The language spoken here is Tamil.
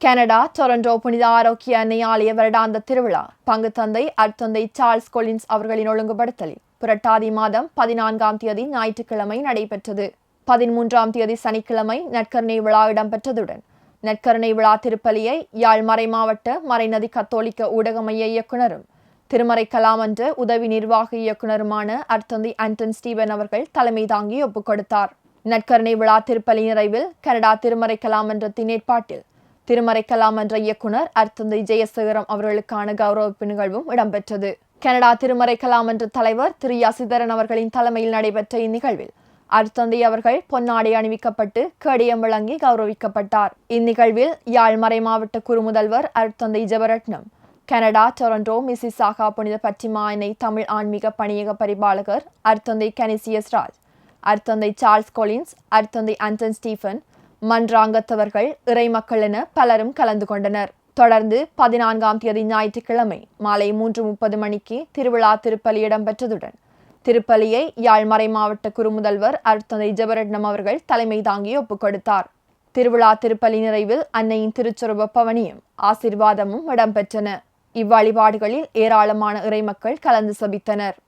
கனடா டொரண்டோ புனித ஆரோக்கிய அன்னை ஆலய வருடாந்த திருவிழா. பங்கு தந்தை அர்த்தந்தை சார்ல்ஸ் கொலின்ஸ் அவர்களின் ஒழுங்குபடுத்தலில். புரட்டாதி மாதம் பதினான்காம் தேதி ஞாயிற்றுக்கிழமை நடைபெற்றது. பதிமூன்றாம் தேதி சனிக்கிழமை நற்கருணை விழா இடம்பெற்றதுடன் நற்கருணை விழா திருப்பலியை யாழ் மறை மாவட்ட மறைநதி கத்தோலிக்க ஊடக மைய இயக்குனரும் திருமறை கலாமன்ற உதவி நிர்வாக இயக்குனருமான அர்த்தந்தை ஆண்டன் ஸ்டீவன் அவர்கள் தலைமை தாங்கி ஒப்புக் கொடுத்தார் நற்கருணை விழா திருப்பலி நிறைவில் கனடா திருமறை கலாமன்றத்தின் ஏற்பாட்டில் திருமறைக்கலாம் என்ற இயக்குனர் அர்த்தந்தை ஜெயசேகரம் அவர்களுக்கான கௌரவிப்பு நிகழ்வும் இடம்பெற்றது. கனடா திருமறைக்கலாம் என்ற தலைவர் திரு. யசிதரன் அவர்களின் தலைமையில் நடைபெற்ற இந்நிகழ்வில் அர்த்தந்தை அவர்கள் பொன்னாடை அணிவிக்கப்பட்டு கடியம் வழங்கி கௌரவிக்கப்பட்டார். இந்நிகழ்வில் யாழ் மறை மாவட்ட குறுமுதல்வர் அர்த்தந்தை ஜெபரட்னம் கனடா டொரண்டோ மிசிசாகா புனித பற்றிமாயனை தமிழ் ஆன்மீக பணியக பரிபாலகர் அர்த்தந்தை கனிசியஸ் ராஜ் அர்த்தந்தை சார்ல்ஸ் கொலின்ஸ் அர்த்தந்தை அன்டன் ஸ்டீஃபன் மன்றாங்கத்தவர்கள் இறை மக்கள் என பலரும் கலந்து கொண்டனர். தொடர்ந்து பதினான்காம் தேதி ஞாயிற்றுக்கிழமை மாலை மூன்று முப்பது மணிக்கு திருவிழா திருப்பலி இடம்பெற்றதுடன் திருப்பலியை யாழ் மறை மாவட்ட குறுமுதல்வர் அர்த்தந்தை ஜெபரட்னம் அவர்கள் தலைமை தாங்கி ஒப்புக் கொடுத்தார். திருவிழா திருப்பலி நிறைவில் அன்னையின் திருச்சொருப பவனியும் ஆசிர்வாதமும் இடம்பெற்றன. இவ்வழிபாடுகளில் ஏராளமான இறைமக்கள் கலந்து சபித்தனர்.